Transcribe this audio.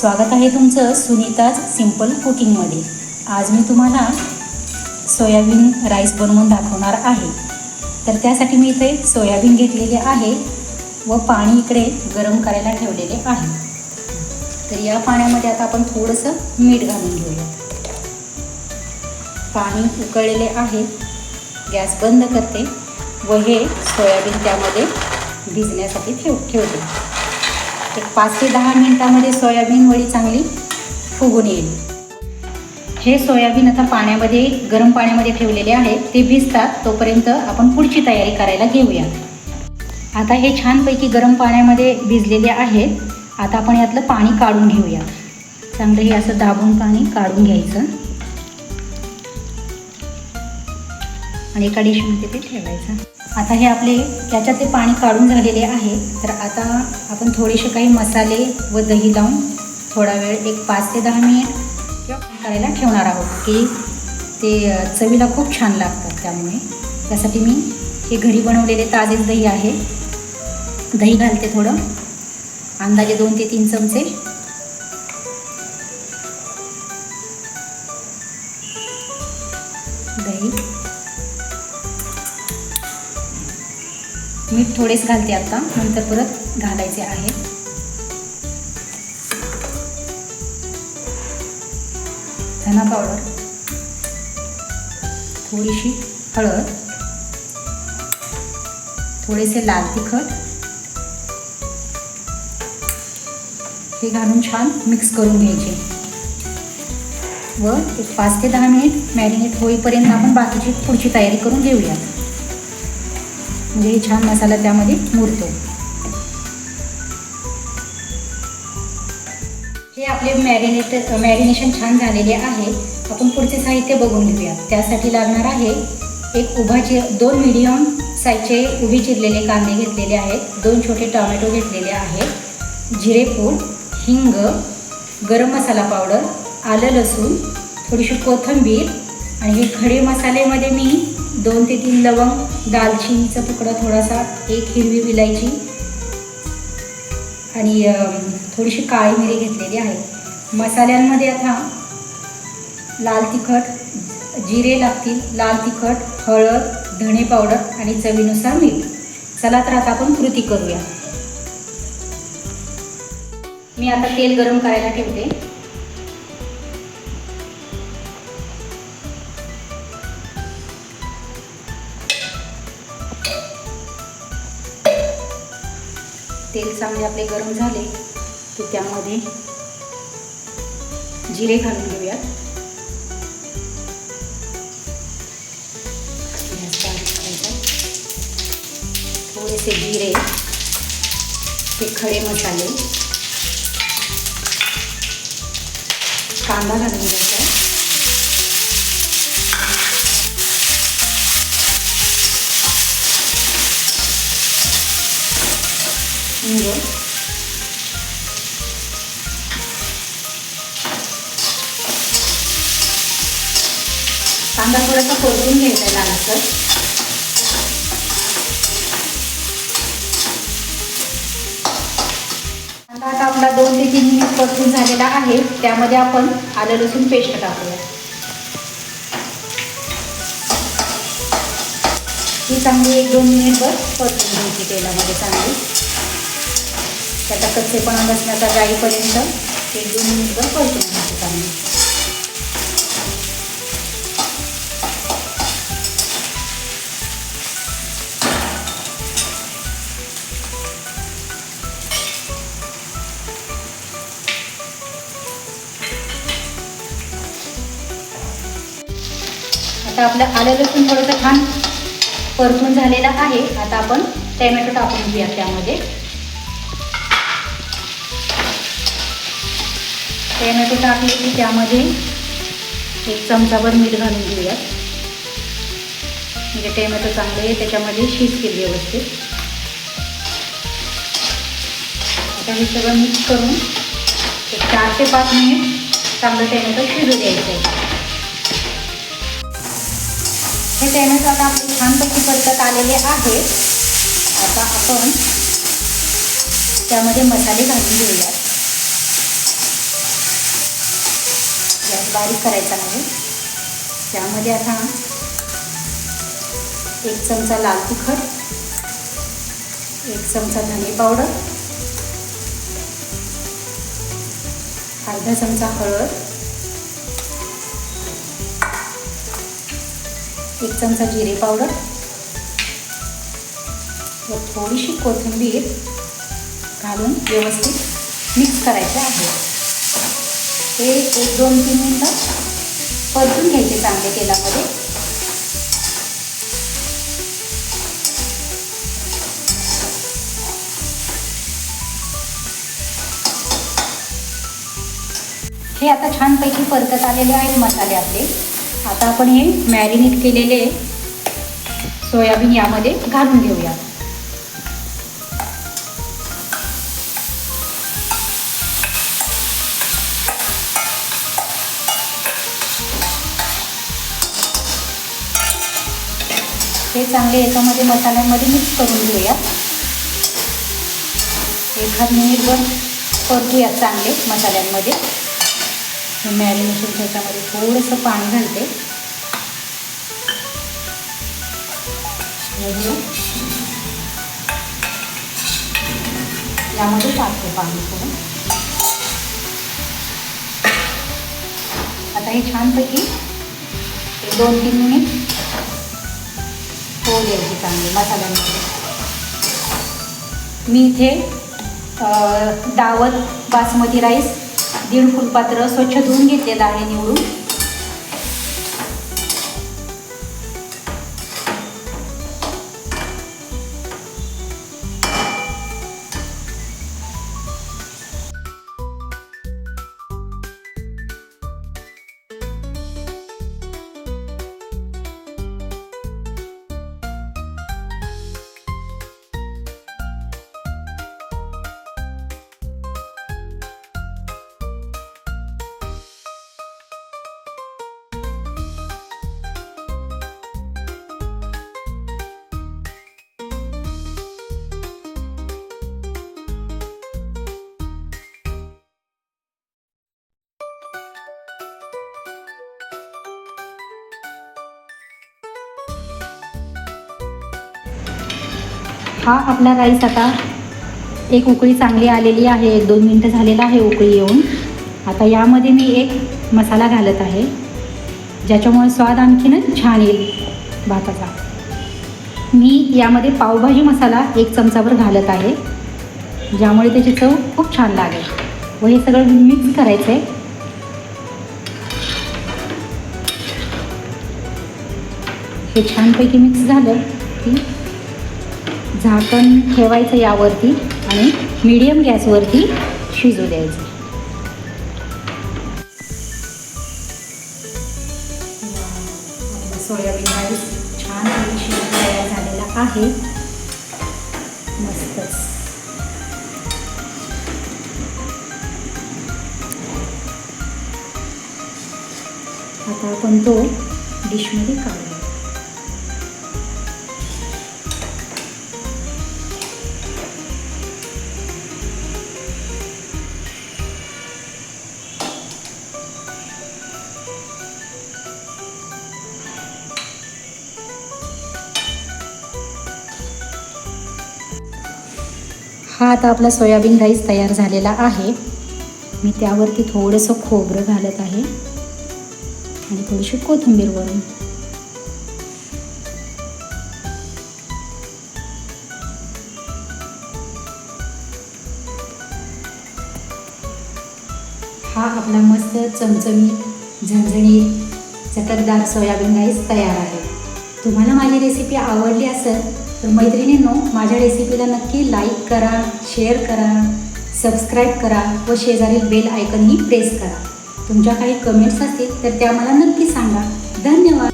स्वागत आहे तुमचं सुनीताज सिंपल कुकिंगमध्ये. आज मी तुम्हाला सोयाबीन राईस बनवून दाखवणार आहे. तर त्यासाठी मी इथे सोयाबीन घेतलेले आहे व पाणी इकडे गरम करायला ठेवलेले आहे. तर या पाण्यामध्ये आता आपण थोडंसं मीठ घालून घेऊया. पाणी उकळलेले आहे. गॅस बंद करते व हे सोयाबीन त्यामध्ये भिजण्यासाठी ठेव ठेवते. एक पाच ते दहा मिनटामध्ये सोयाबीन वडी चांगली फुगून येईल. हे सोयाबीन आता पाण्यामध्ये गरम पाण्यामध्ये ठेवलेले आहे. ते भिजतात तोपर्यंत आपण पुढची तयारी करायला घेऊया. आता हे छानपैकी गरम पाण्यामध्ये भिजलेले आहेत आता आपण यातलं पाणी काढून घेऊया. चांगलं हे असं दाबून पाणी काढून घ्यायचं. आणि एका डिशमध्ये ते ठेवायचं. आता हे आपले त्याच्यात ते पाणी काढून झालेले आहे. तर आता आपण थोडेसे काही मसाले व दही लावून थोडा वेळ एक पाच ते दहा मिनिट किंवा करायला ठेवणार आहोत की ते चवीला खूप छान लागतात त्यामुळे. त्यासाठी मी हे घरी बनवलेले ताजेच दही आहे. दही घालते थोडं. अंदाजे दोन ते तीन चमचे. मीठ थोडेच घालते आता. नंतर परत घालायचे आहे. धना पावडर थोडीशी हळद. थोडेसे लाल तिखट. हे घालून छान मिक्स करून घ्यायचे. व एक पाच ते दहा मिनिट मॅरिनेट होईपर्यंत आपण बाकीची पुढची तयारी करून घेऊया म्हणजे छान मसाला त्यामध्ये मुरतो. हे आपले मॅरिनेट मॅरिनेशन छान झालेले आहे. आपण पुढचे साहित्य बघून घेऊया त्यासाठी लागणार आहे एक उभा चि दोन मिडियम साईजचे उभी चिरलेले कांदे घेतलेले आहेत. दोन छोटे टोमॅटो घेतलेले आहेत. जिरेपूड हिंग गरम मसाला पावडर आलं लसूण थोडीशी कोथिंबीर आणि हे खडे मसालेमध्ये मी दोन ते तीन लवंग दालचिनीचा तुकडा थोडासा एक हिरवी विलायची आणि थोडीशी काळी मिरी घेतलेली आहे. मसाल्यांमध्ये आता लाल तिखट जिरे लागतील लाल तिखट हळद धणे पावडर आणि चवीनुसार मीठ. चला तर आता आपण कृती करूया. मी आता तेल गरम करायला ठेवते. कांदे आपले गरम झाले की त्यामध्ये जिरे घालून घेऊयात. थोडेसे जिरे हे खडे मसाले. कांदा घालून घ्यायचा. हिंग कांदा थोडासा परतून घ्यायचा आहे लालसर कांदा आता आपला दोन ते तीन मिनिट परतून झालेला आहे त्यामध्ये आपण आलं लसूण पेस्ट टाकूया ही चांगली एक दोन मिनिटभर परतून घ्यायची तेलामध्ये चांगली त्याचा कच्चेपणा बसण्याचा जाईपर्यंत एक दोन मिनिटभर परतून घ्यायची चांगली आता आपलं आलं लसूण थोडंसं छान परतून झालेलं आहे. आता आपण टॅमॅटो टाकून घेऊया त्यामध्ये. टॅमॅटो टाकले की त्यामध्ये एक चमचाभर मीठ घालून घेऊया म्हणजे टॅमॅटो चांगले त्याच्यामध्ये शिजतील व्यवस्थित. आता हे सगळं मिक्स करून एक चार ते पाच मिनिट चांगलं टॅमॅटो शिजू द्यायचं आहे. हे टॅमॅटो आता आपले छानपैकी परतत आलेले आहे आता आपण त्यामध्ये मसाले घालून घेऊयात. बारीक करायचा नाही. त्यामध्ये आता एक चमचा लाल तिखट एक चमचा धने पावडर अर्धा चमचा हळद एक चमचा जिरे पावडर व थोडीशी कोथिंबीर घालून व्यवस्थित मिक्स करायचे आहे. हे एक दोन तीन मिनटं परतून घ्यायचे चांगले तेलामध्ये. हे आता छानपैकी परतत आलेले आहेत मसाले आपले. आता आपण हे मॅरिनेट केलेले सोयाबीन यामध्ये घालून घेऊया हे चांगले याच्यामध्ये मसाल्यामध्ये मिक्स करून घेऊया. एखाद मिनिटभर परतूया चांगले मसाल्यांमध्ये. मॅरिनेशन त्याच्यामध्ये थोडंसं पाणी घालते. यामध्ये टाकते पाणी थोडं. आता हे छानपैकी एक दोन तीन मिनिट होऊ द्यायची चांगली मसाल्यांमध्ये. मी इथे दावत बासमती राईस दीड फुलपात्र स्वच्छ धुवून घेतलेलं आहे निवडून. हा आपला राईस आता एक उकळी चांगली आलेली आहे. एक दोन मिनटं झालेला आहे उकळी येऊन. आता यामध्ये मी एक मसाला घालत आहे. ज्याच्यामुळे स्वाद आणखीनच छान येईल भाताचा. मी यामध्ये पावभाजी मसाला एक चमचाभर घालत आहे. ज्यामुळे त्याची चव खूप छान लागेल. व हे सगळं मिक्स करायचं आहे हे छानपैकी मिक्स झालं की झाकण ठेवायचं यावरती आणि मीडियम गॅसवरती शिजू द्यायचं. सोयाबीन राईस छान तयार झालेला आहे. मस्तच. आता आपण तो डिशमध्ये काढू. हा आता आपला सोयाबीन राईस तयार झालेला आहे. मी त्यावरती थोडंसं खोबरं घालत आहे. आणि थोडीशी कोथिंबीर वरून हा आपला मस्त चमचमीत झणझणीत चटकदार सोयाबीन राईस तयार आहे. तुम्हाला माझी रेसिपी आवडली असेल तर मैत्रिणींनो माझ्या रेसिपीला नक्की लाईक करा शेअर करा सबस्क्राईब करा व शेजारील बेल आयकनही प्रेस करा. तुमच्या काही कमेंट्स असतील तर त्या मला नक्की सांगा. धन्यवाद!